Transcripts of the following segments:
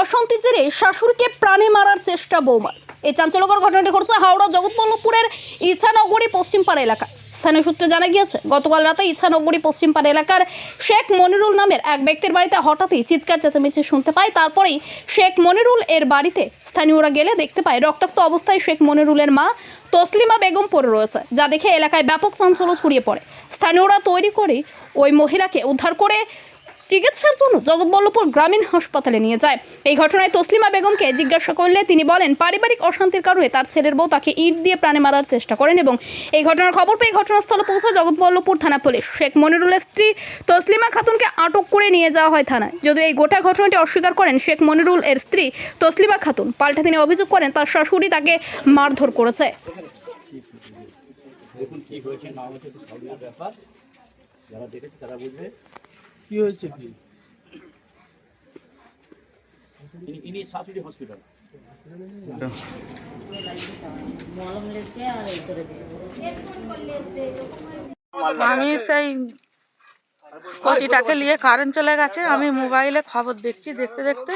অশান্তির জেরে শাশুড়িকে প্রাণে মারার চেষ্টা বৌমার। এই চাঞ্চল্যকর ঘটনাটি ঘটছে হাওড়া জগৎবল্লভপুরের ইছানগরী পশ্চিমপাড়া এলাকা স্থানীয় সূত্রে জানা গিয়েছে, গতকাল রাতে ইছানগরী পশ্চিমপাড়া এলাকার শেখ মনিরুল নামের এক ব্যক্তির বাড়িতে হঠাৎই চিৎকার, চেঁচামেচি শুনতে পায়। তারপরেই শেখ মনিরুল এর বাড়িতে স্থানীয়রা গেলে দেখতে পায়, রক্তাক্ত অবস্থায় শেখ মনিরুলের মা তসলিমা বেগম পড়ে রয়েছে, যা দেখে এলাকায় ব্যাপক চাঞ্চল্য ছড়িয়ে পড়ে। স্থানীয়রা তৈরি করে ওই মহিলাকে উদ্ধার করে চিকিৎসার জন্য জগৎবল্লভপুর গ্রামীণ হাসপাতালে নিয়ে যায়। এই ঘটনায় তসলিমা বেগমকে জিজ্ঞাসা করলে তিনি বলেন, পারিবারিক অশান্তির কারণে তার ছেলের বউ তাকে ইট দিয়ে প্রাণে মারার চেষ্টা করেন এবং এই ঘটনার খবর পেয়ে ঘটনাস্থলে পৌঁছে জগৎবল্লভপুর থানা পুলিশ। শেখ মনিরুলের স্ত্রী তসলিমা খাতুনকে আটক করে নিয়ে যাওয়া হয় থানায়। যদিও এই গোটা ঘটনাটি অস্বীকার করেন শেখ মনিরুল এর স্ত্রী তসলিমা খাতুন। পাল্টা তিনি অভিযোগ করেন, তার শাশুড়ি তাকে মারধর করেছে। দেখুন কি হয়েছে না হয়েছে তো সবই ব্যাপার। যারা দেখেছে তারা বুঝবে। কি হয়েছে কি? ইনি শাশুড়ি হসপিটাল আমি সেই কচিটাকে নিয়ে কারেন্ট চলে গেছে। আমি মোবাইলে খবর দেখছি দেখতে দেখতে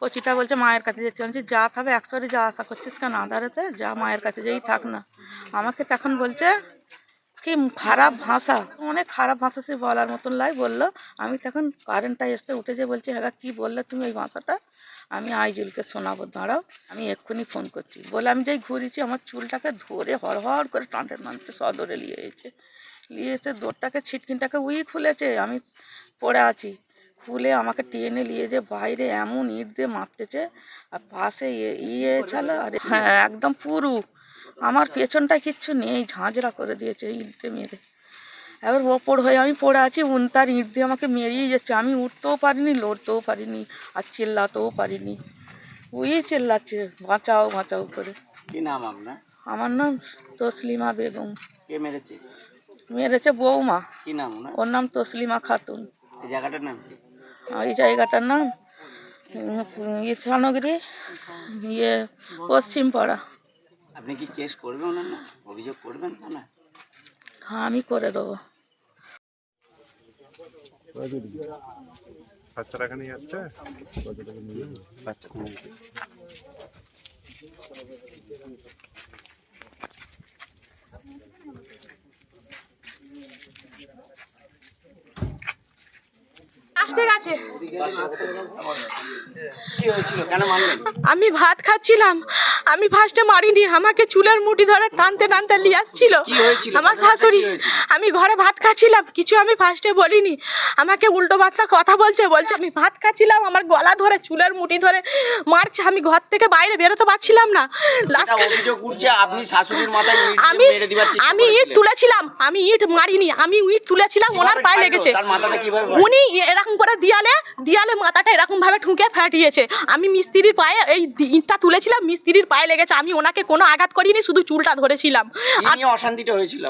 কচিটা বলছে মায়ের কাছে যেতে আমি বলছি, যা থাকবে একসাথে যা আশা করছিস কেন? আধারেতে যা মায়ের কাছে যেই থাক না। আমাকে তখন বলছে কি খারাপ ভাষা? অনেক খারাপ ভাষা সে বলার মতন লাই বলল। আমি তখন কারেন্টটা এসতে উঠে যে বলছি হ্যাঁ কি বললে তুমি ওই ভাষাটা? আমি আইজুলকে শোনাবো দাঁড়াও আমি এক্ষুনি ফোন করছি। বলে আমি যেই ঘুরেছি আমার চুলটাকে ধরে হড়হড় করে টানতে টানতে সদরে নিয়ে এসেছে। নিয়ে এসে দোরটাকে ছিটকিনটাকে উই খুলেছে আমি পড়ে আছি। খুলে আমাকে টেনে নিয়ে যে বাইরে এমন ইট দিয়ে মারতেছে আর পাশে ইয়ে- ইয়ে ছিল আর হ্যাঁ একদম পুরু। আমার পেছনটা কিচ্ছু নেই ঝাঁঝরা করে দিয়েছে ইট দিয়ে মেরে। এবার ওপর হয়ে আমি পড়ে আছি উন তার ইট দিয়ে আমাকে মেরিয়ে যাচ্ছে। আমি উঠতেও পারিনি লড়তেও পারিনি আর চিল্লাতেও পারিনি। ওই চিল্লাচ্ছে বাঁচাও বাঁচাও করে। কি নাম আপনার? আমার নাম তসলিমা বেগম। কে মেরেছে? মেরেছে বৌমা। কি নাম ওর নাম তসলিমা খাতুন। এই জায়গাটার নাম এই জায়গাটার নাম ইসানগরী ইয়ে পশ্চিম পাড়া আপনি কি কেস করবেন ওনার না? অভিযোগ করবেন তা না? হ্যাঁ আমি করে দেবো। বাচ্চারা এখানে যাচ্ছে? বাচ্চা আমি ভাত খাচ্ছিলাম। আমি ফার্স্টে মারিনি আমাকে চুলের মুঠি ধরে টানতে টানতে নিয়ে আসছিল। আমার শাশুড়ি আমি ঘরে ভাত খাচ্ছিলাম কিছু আমি ফার্স্টে বলিনি। আমাকে উল্টো পাল্টা কথা বলছে বলছে আমি ভাত খাচ্ছিলাম আমার গলা ধরে চুলের মুঠি ধরে মারছে আমি ঘর থেকে বাইরে বেরোতে পারছিলাম না। আমি আমি ইট তুলেছিলাম আমি ইট মারিনি আমি ইট তুলেছিলাম ওনার পায়ে লেগেছে? উনি এরকম করে দিয়ালে দিয়ালে মাথাটা এরকম ভাবে ঠুকে ফাটিয়েছে। আমি মিস্ত্রির পায়ে এই ইটটা তুলেছিলাম মিস্ত্রির পায়ে লেগেছে। আমি ওনাকে কোনো আঘাত করিনি শুধু চুলটা ধরেছিলাম। অশান্তিটা হয়েছিল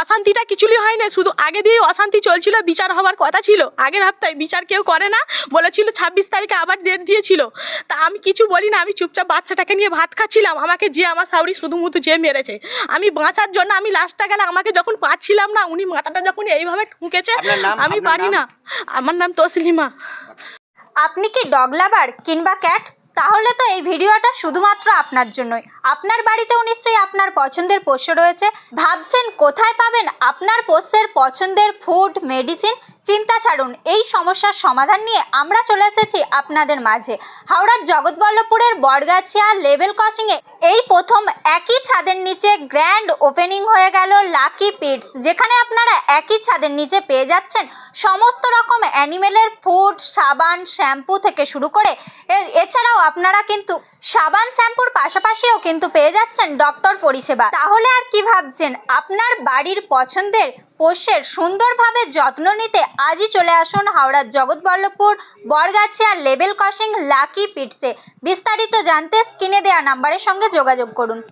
অশান্তিটা কিছুই হয় না শুধু আগে দিয়ে অশান্তি চলছিল বিচার হওয়ার কথা ছিল। আগের হপ্তাহে বিচার কেউ করে না বলেছিল ছাব্বিশ তারিখে আবার ডেট দিয়েছিল। তা আমি কিছু বলি না আমি চুপচাপ বাচ্চাটাকে নিয়ে ভাত খাচ্ছিলাম। আমাকে যে আমার সাউরি শুধুমুধু যে মেরেছে। আমি বাঁচার জন্য আমি লাস্টটা গেলে আমাকে যখন পাচ্ছিলাম না উনি মাথাটা যখন এইভাবে ঠুকেছে আমি পারি? না। আমার নাম তসলিমা আপনি কি ডগ লাভার কিংবা ক্যাট? তাহলে তো এই ভিডিওটা শুধুমাত্র আপনার জন্যই। আপনার বাড়িতেও নিশ্চয়ই আপনার পছন্দের পোষ্য রয়েছে। ভাবছেন কোথায় পাবেন আপনার পোষ্যের পছন্দের ফুড মেডিসিন চিন্তা ছাড়ুন, এই সমস্যার সমাধান নিয়ে আমরা চলে এসেছি আপনাদের মাঝে। হাওড়ার জগৎবল্লভপুরের বটগাছিয়া লেভেল ক্রসিংয়ে এই প্রথম একই ছাদের নিচে গ্র্যান্ড ওপেনিং হয়ে গেল লাকি পিটস যেখানে আপনারা একই ছাদের নিচে পেয়ে যাচ্ছেন সমস্ত রকম অ্যানিমেলের ফুড সাবান শ্যাম্পু থেকে শুরু করে। এছাড়াও আপনারা কিন্তু সাবান শ্যাম্পুর পাশাপাশিও কিন্তু পেয়ে যাচ্ছেন ডক্টর পরিষেবা। তাহলে আর কি ভাবছেন? আপনার বাড়ির পছন্দের পোষ্যের সুন্দরভাবে যত্ন নিতে আজই চলে আসুন হাওড়ার জগৎবল্লভপুর বরগাছিয়া লেবেল ক্রসিং লাকি পিটসে বিস্তারিত জানতে স্ক্রিনে দেওয়া নাম্বারের সঙ্গে যোগাযোগ con.